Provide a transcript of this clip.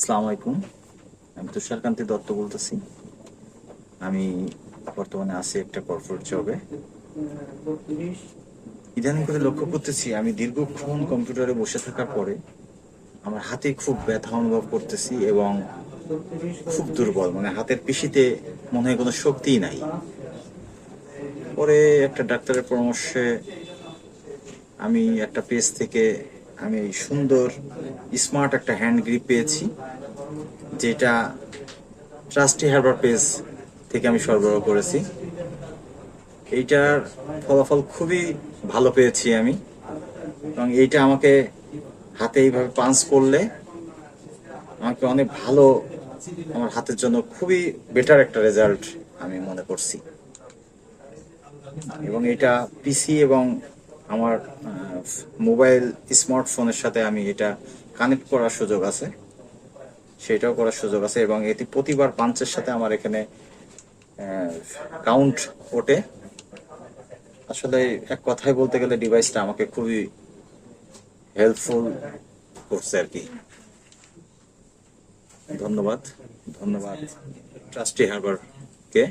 আসসালামু আলাইকুম। আমি তুষারকান্তি দত্ত বলতেছি। আমি বর্তমানে আছি একটা কর্পোরেট জবে ইদানিং করে লক্ষ্য করতেছি, আমি দীর্ঘক্ষণ কম্পিউটারে বসে থাকার পরে আমার হাতে খুব ব্যথা অনুভব করতেছি এবং খুব দুর্বল মানে হাতের পিসিতে মনে হয় কোনো শক্তিই নাই। পরে একটা ডাক্তারের পরামর্শে আমি একটা পেজ থেকে আমি সুন্দর স্মার্ট একটা হ্যান্ড গ্রিপ পেয়েছি, যেটা ট্রাস্টি হারবার পেজ থেকে আমি সরবরাহ করেছি। এইটার ফলাফল খুবই ভালো পেয়েছি আমি, এবং এইটা আমাকে হাতে এইভাবে পাঞ্চ করলে আমাকে অনেক ভালো, আমার হাতের জন্য খুবই বেটার একটা রেজাল্ট আমি মনে করছি। এবং এটা পিসি এবং আমার মোবাইল, স্মার্টফোনের সাথে আমি এটা কানেক্ট করার সুযোগ আছে। সেটাও করার সুযোগ আছে এবং এটি প্রতিবার পাঞ্চের সাথে আমার এখানে কাউন্ট ওঠে। আসলে এক কথায় বলতে গেলে ডিভাইসটা আমাকে খুবই হেল্পফুল করছে আর কি। ধন্যবাদ ধন্যবাদ ট্রাস্টি হারবার কে